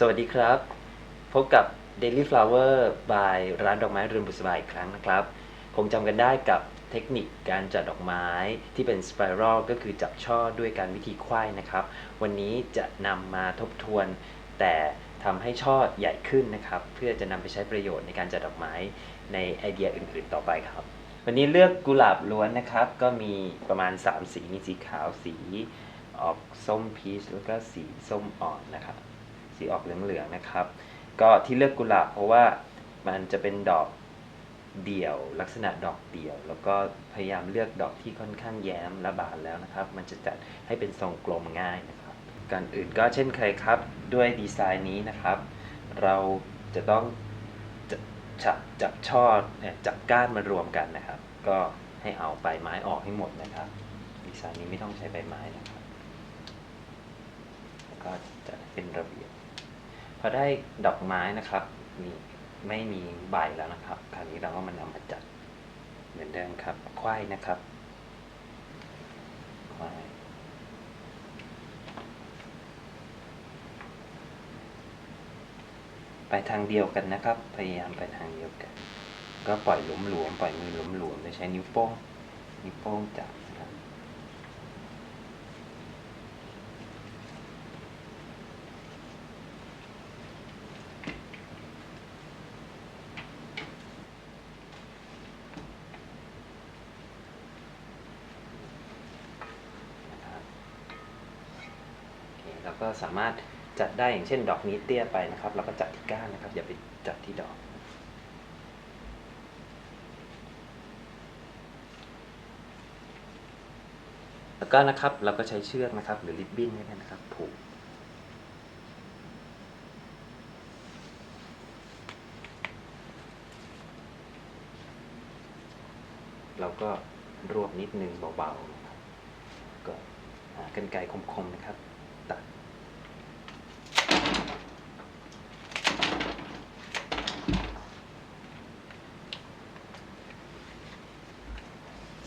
สวัสดีครับ พบกับ Daily Flower by ร้านดอกไม้เรือนบุษบายอีกครั้งนะครับ คงจำกันได้กับเทคนิคการจัดดอกไม้ที่เป็นสไปรัลก็คือจับช่อด้วยการวิธีไขว้นะครับ วันนี้จะนำมาทบทวน แต่ทำให้ช่อใหญ่ขึ้นนะครับ เพื่อจะนำไปใช้ประโยชน์ในการจัดดอกไม้ในไอเดียอื่นๆ ต่อไปครับ วันนี้เลือกกุหลาบล้วนนะครับ ก็มีประมาณ 3 สีมีสีขาวสีออกส้มพีชแล้วก็สีส้มอ่อนนะครับ สีออกเหลืองๆนะครับ ก็ที่เลือกกุหลาบเพราะว่ามันจะเป็นดอกเดี่ยวลักษณะดอกเดี่ยว แล้วก็พยายามเลือกดอกที่ค่อนข้างแย้มและบานแล้วนะครับ มันจะจัดให้เป็นทรงกลมง่ายนะครับการอื่นก็เช่นเคยครับด้วยดีไซน์นี้นะครับ เราจะต้องจับจับช่อเนี่ยจับก้านมารวมกันนะครับ ก็ให้เอาใบไม้ออกให้หมดนะครับดีไซน์นี้ไม่ต้องใช้ใบไม้นะครับแล้วก็จะเป็นระเบียบ อได้ดอกไม้นะครับ มีไม่มีใบแล้วนะครับ คราวนี้เราก็มานำมาจัดเหมือนเดิมครับไขว้นะครับไขว้ไปทางเดียวกันนะครับ พยายามไปทางเดียวกัน ก็ปล่อยหลวมๆปล่อยมือหลวมๆโดยใช้นิ้วโป้งนิ้วโป้งจับโอ เคเราก็สามารถจัดได้อย่างเช่น ดอกนี้เตี้ยไปนะครับ เราก็จัดที่ก้านนะครับ อย่าไปจัดที่ดอก แล้วก็นะครับเราก็ใช้เชือกนะครับ หรือริบบิ้นนี่นะครับผูกเราก็รวบนิดนึงเบาๆก็หากรรไกรคมๆนะครับ ตัด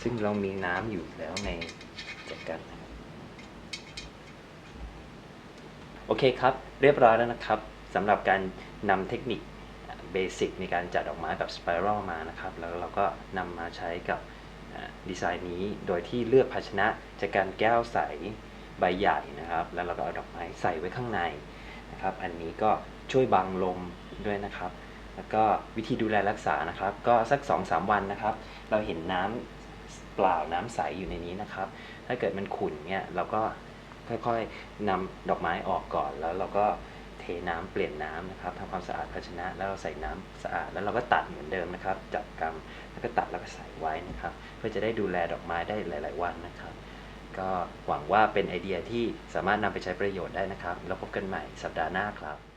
ซึ่งเรามีน้ำอยู่แล้วในจัการนะครับโอเคครับ เรียบร้อยแล้วนะครับสำหรับการนำเทคนิคเบสิกในการจัดดอกไม้แบบสไปรัลมานะครับ แล้วเราก็นำมาใช้กับดีไซน์นี้โดยที่เลือกภาชนะจากการแก้วใสใบใหญ่นะครับ แล้วเราก็เอาดอกไม้ใส่ไว้ข้างในนะครับ อันนี้ก็ช่วยบังลมด้วยนะครับ แล้วก็วิธีดูแลรักษานะครับ ก็สัก 2-3 วันนะครับ เราเห็นน้ำ ปล่าน้ำใสอยู่ในนี้นะครับ ถ้าเกิดมันขุ่นเนี่ยเราก็ค่อยๆนำดอกไม้ออกก่อนแล้วเราก็เทน้ำเปลี่ยนน้ำนะครับทำความสะอาดภาชนะ แล้วเราใส่น้ำสะอาด แล้วเราก็ตัดเหมือนเดิมนะครับ จับกำแล้วก็ตัดแล้วก็ใส่ไว้นะครับ เพื่อจะได้ดูแลดอกไม้ได้หลาย ๆ วันนะครับ ก็หวังว่าเป็นไอเดียที่สามารถนำไปใช้ประโยชน์ได้นะครับ แล้วพบกันใหม่สัปดาห์หน้าครับ